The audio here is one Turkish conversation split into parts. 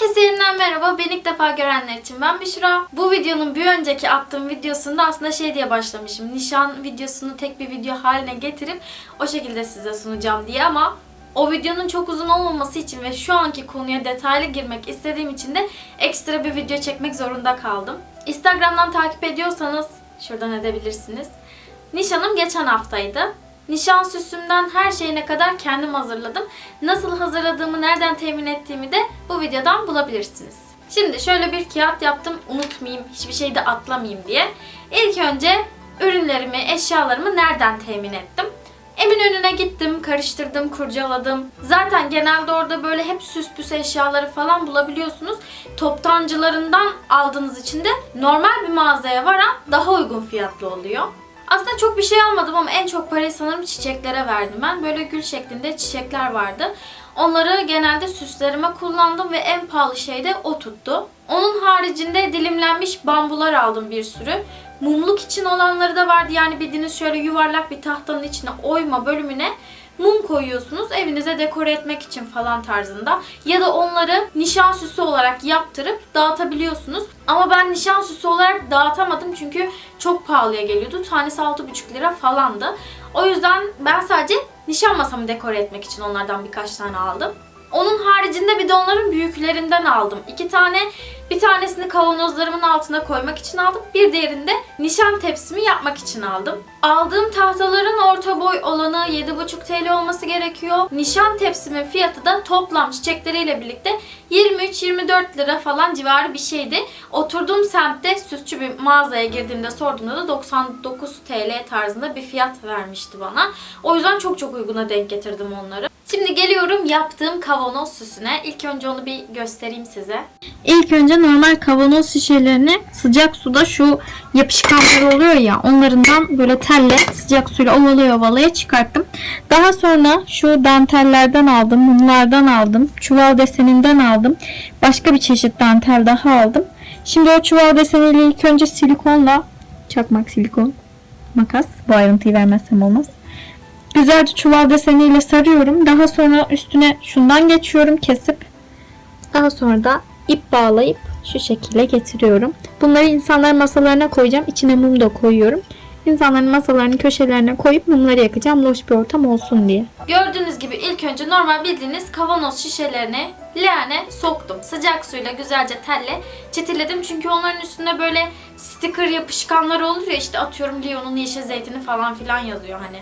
Herkese yeniden merhaba. Beni ilk defa görenler için ben Büşra. Bu videonun bir önceki attığım videosunda aslında şey diye başlamışım. Nişan videosunu tek bir video haline getirip o şekilde size sunacağım diye ama o videonun çok uzun olmaması için ve şu anki konuya detaylı girmek istediğim için de ekstra bir video çekmek zorunda kaldım. Instagram'dan takip ediyorsanız şuradan edebilirsiniz. Nişanım geçen haftaydı. Nişan süsümden her şeyine kadar kendim hazırladım. Nasıl hazırladığımı, nereden temin ettiğimi de bu videodan bulabilirsiniz. Şimdi şöyle bir kağıt yaptım unutmayayım, hiçbir şeyi de atlamayayım diye. İlk önce ürünlerimi, eşyalarımı nereden temin ettim? Eminönü'ne gittim, karıştırdım, kurcaladım. Zaten genelde orada böyle hep süs püs eşyaları falan bulabiliyorsunuz. Toptancılarından aldığınız için de normal bir mağazaya varan daha uygun fiyatlı oluyor. Aslında çok bir şey almadım ama en çok parayı sanırım çiçeklere verdim ben. Böyle gül şeklinde çiçekler vardı. Onları genelde süslerime kullandım ve en pahalı şey de o tuttu. Onun haricinde dilimlenmiş bambular aldım bir sürü. Mumluk için olanları da vardı. Yani bildiğiniz şöyle yuvarlak bir tahtanın içine oyma bölümüne mum koyuyorsunuz evinize dekore etmek için falan tarzında. Ya da onları nişan süsü olarak yaptırıp dağıtabiliyorsunuz. Ama ben nişan süsü olarak dağıtamadım çünkü çok pahalıya geliyordu. Tanesi 6,5 lira falandı. O yüzden ben sadece nişan masamı dekore etmek için onlardan birkaç tane aldım. Onun haricinde bir de onların büyüklerinden aldım. İki tane, bir tanesini kavanozlarımın altına koymak için aldım. Bir diğerini de nişan tepsimi yapmak için aldım. Aldığım tahtaların orta boy olanı 7,5 TL olması gerekiyor. Nişan tepsimin fiyatı da toplam çiçekleriyle birlikte 23-24 lira falan civarı bir şeydi. Oturduğum semtte süsçü bir mağazaya girdiğimde sorduğumda da 99 TL tarzında bir fiyat vermişti bana. O yüzden çok çok uyguna denk getirdim onları. Şimdi geliyorum yaptığım kavanoz süsüne. İlk önce onu bir göstereyim size. İlk önce normal kavanoz şişelerini sıcak suda şu yapışkanlar oluyor ya onlarından böyle telle sıcak suyla ovalaya ovalaya çıkarttım. Daha sonra şu dantellerden aldım, mumlardan aldım, çuval deseninden aldım. Başka bir çeşit dantel daha aldım. Şimdi o çuval deseniyle ilk önce silikonla çakmak silikon makas bu ayrıntıyı vermezsem olmaz. Güzelce çuval deseniyle sarıyorum. Daha sonra üstüne şundan geçiyorum kesip. Daha sonra da ip bağlayıp şu şekilde getiriyorum. Bunları insanların masalarına koyacağım. İçine mum da koyuyorum. İnsanların masalarının köşelerine koyup mumları yakacağım. Loş bir ortam olsun diye. Gördüğünüz gibi ilk önce normal bildiğiniz kavanoz şişelerini leğene soktum. Sıcak suyla güzelce telle çitiledim. Çünkü onların üstünde böyle sticker yapışkanlar olur ya işte atıyorum Lyon'un yeşil zeytini falan filan yazıyor hani.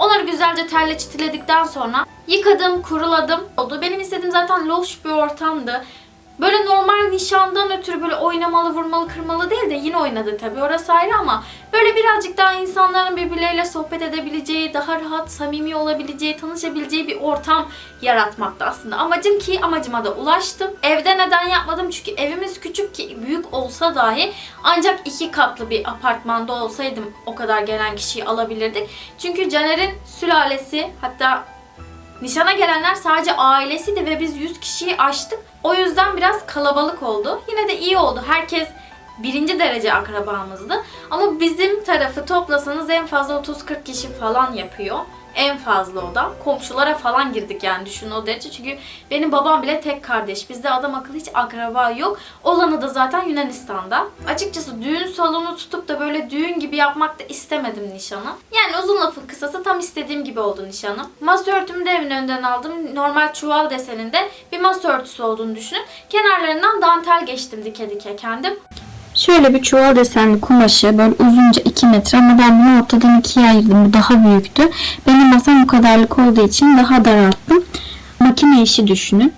Onları güzelce telle çitiledikten sonra yıkadım, kuruladım. Oldu. Benim istediğim zaten loş bir ortamdı. Böyle normal nişandan ötürü böyle oynamalı, vurmalı, kırmalı değil de yine oynadı tabii orası ayrı ama böyle birazcık daha insanların birbirleriyle sohbet edebileceği, daha rahat, samimi olabileceği, tanışabileceği bir ortam yaratmakta aslında. Amacım ki amacıma da ulaştım. Evde neden yapmadım? Çünkü evimiz küçük ki büyük olsa dahi ancak iki katlı bir apartmanda olsaydım o kadar gelen kişiyi alabilirdik. Çünkü Caner'in sülalesi hatta Nişana gelenler sadece ailesiydi ve biz 100 kişiyi aştık. O yüzden biraz kalabalık oldu. Yine de iyi oldu. Herkes birinci derece akrabamızdı. Ama bizim tarafı toplasanız en fazla 30-40 kişi falan yapıyor. En fazla o da. Komşulara falan girdik yani düşünün o derece. Çünkü benim babam bile tek kardeş. Bizde adam akıllı hiç akraba yok. Olanı da zaten Yunanistan'da. Açıkçası düğün salonu tutup da böyle düğün gibi yapmak da istemedim nişanı. Yani uzun lafın kısası tam istediğim gibi oldu nişanım. Masa örtümü de evin önünden aldım. Normal çuval deseninde bir masa örtüsü olduğunu düşünün. Kenarlarından dantel geçtim dike dike kendim. Şöyle bir çuval desenli kumaşı böyle uzunca 2 metre ama ben bunu ortadan ikiye ayırdım. Bu daha büyüktü. Benim masam bu kadarlık olduğu için daha daralttım. Makine işi düşünün.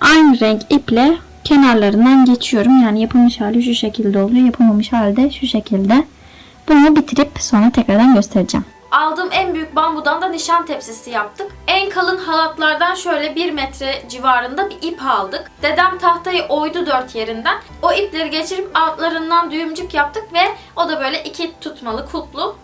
Aynı renk iple kenarlarından geçiyorum. Yani yapılmış hali şu şekilde oluyor. Yapılmamış hali de şu şekilde. Bunu bitirip sonra tekrardan göstereceğim. Aldığım en büyük bambudan da nişan tepsisi yaptık. En kalın halatlardan şöyle 1 metre civarında bir ip aldık. Dedem tahtayı oydu dört yerinden. O ipleri geçirip altlarından düğümcük yaptık ve o da böyle iki tutmalı kutlu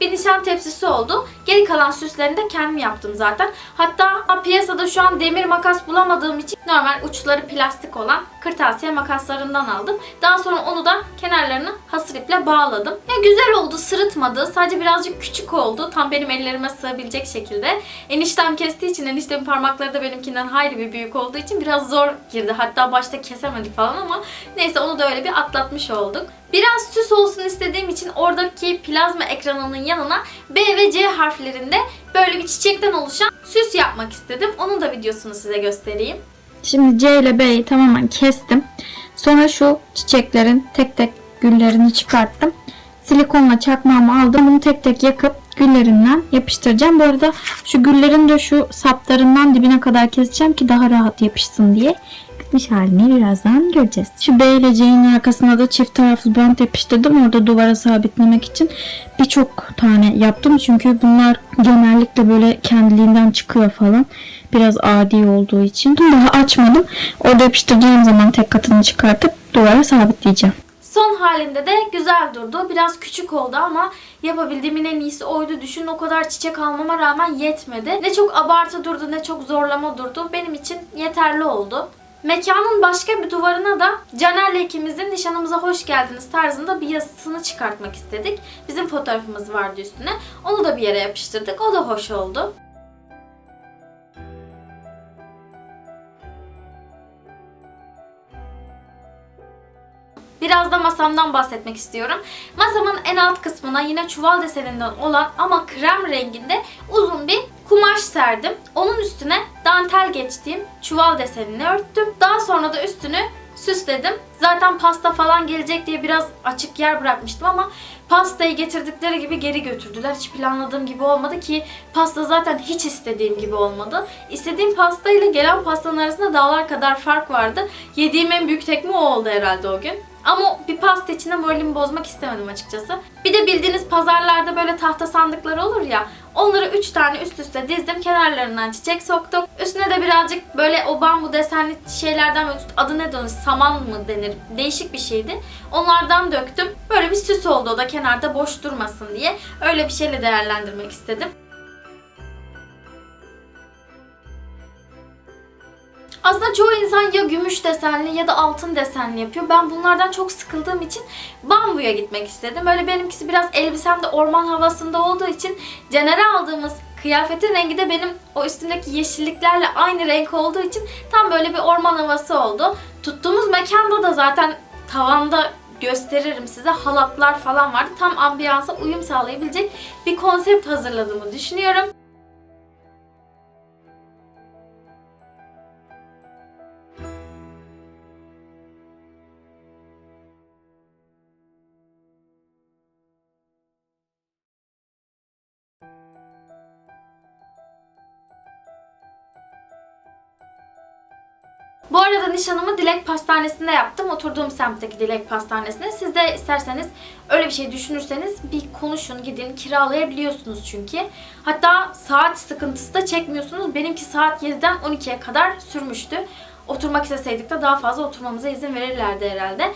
bir nişan tepsisi oldu. Geri kalan süslerini de kendim yaptım zaten. Hatta piyasada şu an demir makas bulamadığım için normal uçları plastik olan kırtasiye makaslarından aldım. Daha sonra onu da kenarlarını hasır iple bağladım. Ya güzel oldu, sırıtmadı. Sadece birazcık küçük oldu. Tam benim ellerime sığabilecek şekilde. Eniştem kestiği için eniştemin parmakları da benimkinden hayli bir büyük olduğu için biraz zor girdi. Hatta başta kesemedik falan ama neyse onu da öyle bir atlatmış olduk. Biraz süs olsun istediğim için oradaki plazma ekranının yanına B ve C harflerinde böyle bir çiçekten oluşan süs yapmak istedim. Onun da videosunu size göstereyim. Şimdi C ile B'yi tamamen kestim. Sonra şu çiçeklerin tek tek güllerini çıkarttım. Silikonla çakmağımı aldım. Bunu tek tek yakıp güllerinden yapıştıracağım. Bu arada şu güllerin de şu saplarından dibine kadar keseceğim ki daha rahat yapışsın diye. Bitmiş halini birazdan göreceğiz. Şu B ile C'nin arkasına da çift taraflı bant yapıştırdım. Orada duvara sabitlemek için birçok tane yaptım. Çünkü bunlar genellikle böyle kendiliğinden çıkıyor falan. Biraz adi olduğu için. Daha açmadım. Orada yapıştıracağım zaman tek katını çıkartıp duvara sabitleyeceğim. Son halinde de güzel durdu. Biraz küçük oldu ama yapabildiğimin en iyisi oydu. Düşün o kadar çiçek almama rağmen yetmedi. Ne çok abartı durdu ne çok zorlama durdu. Benim için yeterli oldu. Mekanın başka bir duvarına da Caner'le ikimizin nişanımıza hoş geldiniz tarzında bir yazısını çıkartmak istedik. Bizim fotoğrafımız vardı üstüne. Onu da bir yere yapıştırdık. O da hoş oldu. Biraz da masamdan bahsetmek istiyorum. Masamın en alt kısmına yine çuval deseninden olan ama krem renginde uzun bir kumaş serdim. Onun üstüne dantel geçtiğim çuval desenini örttüm. Daha sonra da üstünü süsledim. Zaten pasta falan gelecek diye biraz açık yer bırakmıştım ama pastayı getirdikleri gibi geri götürdüler. Hiç planladığım gibi olmadı ki pasta zaten hiç istediğim gibi olmadı. İstediğim pasta ile gelen pastanın arasında dağlar kadar fark vardı. Yediğim en büyük tekme o oldu herhalde o gün. Ama bir pasta içinde moralimi bozmak istemedim açıkçası. Bir de bildiğiniz pazarlarda böyle tahta sandıklar olur ya. Onları 3 tane üst üste dizdim. Kenarlarından çiçek soktum. Üstüne de birazcık böyle o bambu desenli şeylerden böyle adı ne denir? Saman mı denir? Değişik bir şeydi. Onlardan döktüm. Böyle bir süs oldu o da kenarda boş durmasın diye. Öyle bir şeyle değerlendirmek istedim. Aslında çoğu insan ya gümüş desenli ya da altın desenli yapıyor. Ben bunlardan çok sıkıldığım için bambuya gitmek istedim. Böyle benimkisi biraz elbisemde orman havasında olduğu için Caner'e aldığımız kıyafetin rengi de benim o üstündeki yeşilliklerle aynı renk olduğu için tam böyle bir orman havası oldu. Tuttuğumuz mekanda da zaten tavanda gösteririm size halatlar falan vardı. Tam ambiyansa uyum sağlayabilecek bir konsept hazırladığımı düşünüyorum. Nişanımı Dilek Pastanesi'nde yaptım. Oturduğum semtteki Dilek Pastanesi'nde. Siz de isterseniz öyle bir şey düşünürseniz bir konuşun gidin. Kiralayabiliyorsunuz çünkü. Hatta saat sıkıntısı da çekmiyorsunuz. Benimki saat 7'den 12'ye kadar sürmüştü. Oturmak isteseydik de daha fazla oturmamıza izin verirlerdi herhalde.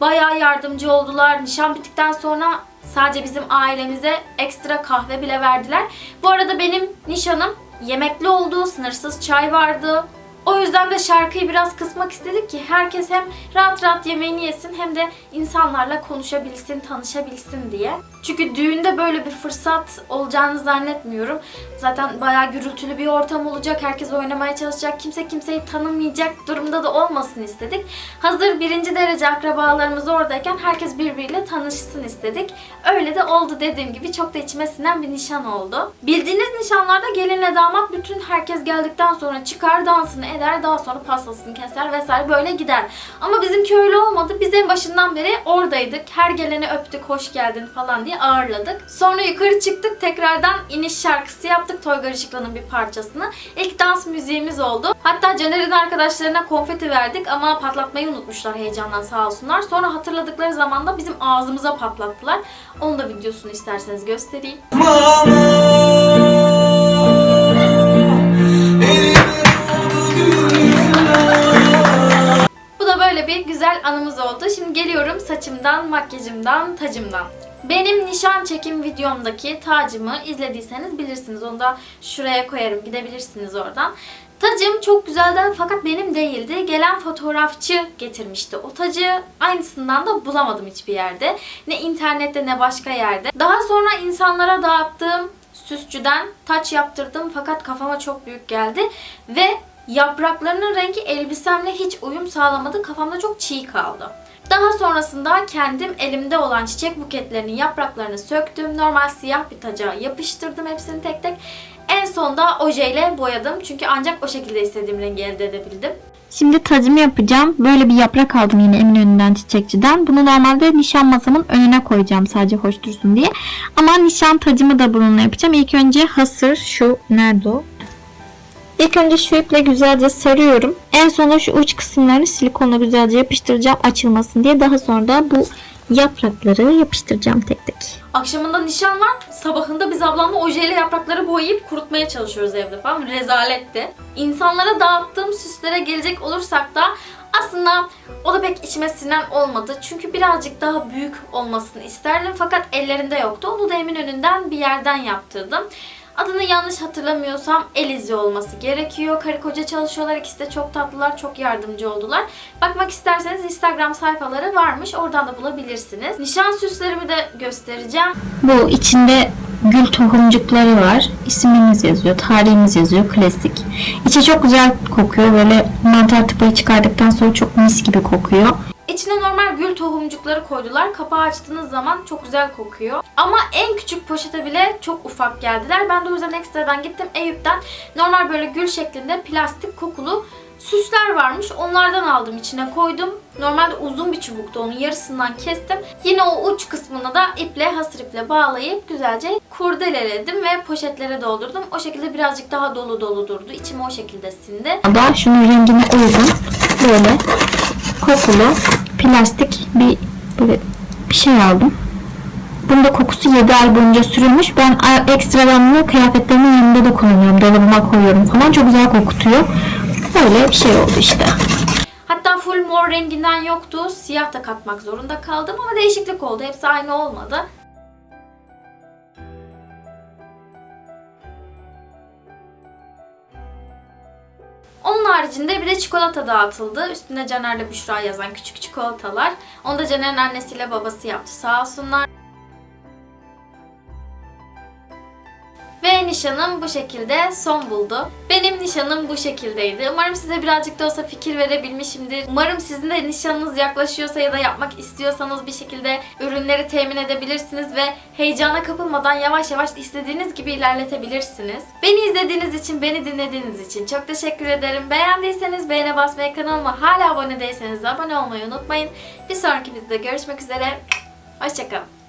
Bayağı yardımcı oldular. Nişan bittikten sonra sadece bizim ailemize ekstra kahve bile verdiler. Bu arada benim nişanım yemekli oldu. Sınırsız çay vardı. O yüzden de şarkıyı biraz kısmak istedik ki herkes hem rahat rahat yemeğini yesin hem de insanlarla konuşabilsin, tanışabilsin diye. Çünkü düğünde böyle bir fırsat olacağını zannetmiyorum. Zaten bayağı gürültülü bir ortam olacak. Herkes oynamaya çalışacak. Kimse kimseyi tanımayacak durumda da olmasın istedik. Hazır birinci derece akrabalarımız oradayken herkes birbiriyle tanışsın istedik. Öyle de oldu dediğim gibi. Çok da içime sinen bir nişan oldu. Bildiğiniz nişanlarda gelinle damat bütün herkes geldikten sonra çıkar dansını eder. Daha sonra pastasını keser vesaire böyle gider. Ama bizimki öyle olmadı. Biz en başından beri oradaydık. Her geleni öptük, hoş geldin falan diye ağırladık. Sonra yukarı çıktık. Tekrardan iniş şarkısı yaptık. Toygar Işıklı'nın bir parçasını. İlk dans müziğimiz oldu. Hatta Caner'in arkadaşlarına konfeti verdik ama patlatmayı unutmuşlar heyecandan sağ olsunlar. Sonra hatırladıkları zaman da bizim ağzımıza patlattılar. Onu da videosunu isterseniz göstereyim. Bu bir güzel anımız oldu. Şimdi geliyorum saçımdan, makyajımdan, tacımdan. Benim nişan çekim videomdaki tacımı izlediyseniz bilirsiniz. Onu da şuraya koyarım. Gidebilirsiniz oradan. Tacım çok güzeldi fakat benim değildi. Gelen fotoğrafçı getirmişti. O tacı aynısından da bulamadım hiçbir yerde. Ne internette ne başka yerde. Daha sonra insanlara dağıttığım süsçüden taç yaptırdım fakat kafama çok büyük geldi. Ve yapraklarının rengi elbisemle hiç uyum sağlamadı. Kafamda çok çiğ kaldı. Daha sonrasında kendim elimde olan çiçek buketlerinin yapraklarını söktüm. Normal siyah bir taca yapıştırdım hepsini tek tek. En sonda ojeyle boyadım. Çünkü ancak o şekilde istediğim rengi elde edebildim. Şimdi tacımı yapacağım. Böyle bir yaprak aldım yine Eminönü'nden çiçekçiden. Bunu normalde nişan masamın önüne koyacağım sadece hoş dursun diye. Ama nişan tacımı da bununla yapacağım. İlk önce hasır şu nerede o? İlk önce şu iple güzelce sarıyorum. En sonra şu uç kısımlarını silikonla güzelce yapıştıracağım açılmasın diye. Daha sonra da bu yaprakları yapıştıracağım tek tek. Akşamında nişan var. Sabahında biz ablamla ojeyle yaprakları boyayıp kurutmaya çalışıyoruz evde falan. Rezaletti. İnsanlara dağıttığım süslere gelecek olursak da aslında o da pek içime sinen olmadı. Çünkü birazcık daha büyük olmasını isterdim. Fakat ellerinde yoktu. Onu da Eminönü'nden bir yerden yaptırdım. Adını yanlış hatırlamıyorsam Elizi olması gerekiyor. Karı koca çalışıyorlar. İkisi de çok tatlılar, çok yardımcı oldular. Bakmak isterseniz Instagram sayfaları varmış. Oradan da bulabilirsiniz. Nişan süslerimi de göstereceğim. Bu içinde gül tohumcukları var. İsmimiz yazıyor, tarihimiz yazıyor. Klasik. İçi çok güzel kokuyor. Böyle mantar tıpayı çıkardıktan sonra çok mis gibi kokuyor. İçine normal gül tohumcukları koydular. Kapağı açtığınız zaman çok güzel kokuyor. Ama en küçük poşete bile çok ufak geldiler. Ben de o yüzden ekstradan gittim Eyüp'ten. Normal böyle gül şeklinde plastik kokulu süsler varmış. Onlardan aldım içine koydum. Normalde uzun bir çubuktu. Onun yarısından kestim. Yine o uç kısmını da iple, hasır iple bağlayıp güzelce kurdeleledim ve poşetlere doldurdum. O şekilde birazcık daha dolu dolu durdu. İçime o şekilde sindi. Da şunun rengine uygun böyle kokulu plastik bir böyle bir şey aldım. Bunun da kokusu 7 ay boyunca sürülmüş. Ben ekstradan bunu kıyafetlerimin yanında da kullanıyorum. Dolabıma koyuyorum falan. Çok güzel kokutuyor. Böyle bir şey oldu işte. Hatta full mor renginden yoktu. Siyah da katmak zorunda kaldım ama değişiklik oldu. Hepsi aynı olmadı. Haricinde bir de çikolata dağıtıldı. Üstünde Caner'le Büşra yazan küçük çikolatalar. Onu da Caner'in annesiyle babası yaptı sağ olsunlar. Ve nişanım bu şekilde son buldu. Benim nişanım bu şekildeydi. Umarım size birazcık da olsa fikir verebilmişimdir. Umarım sizin de nişanınız yaklaşıyorsa ya da yapmak istiyorsanız bir şekilde ürünleri temin edebilirsiniz ve heyecana kapılmadan yavaş yavaş istediğiniz gibi ilerletebilirsiniz. Beni izlediğiniz için, beni dinlediğiniz için çok teşekkür ederim. Beğendiyseniz beğene basmayı, kanalıma hala abone değilseniz de abone olmayı unutmayın. Bir sonraki videoda görüşmek üzere. Hoşçakalın.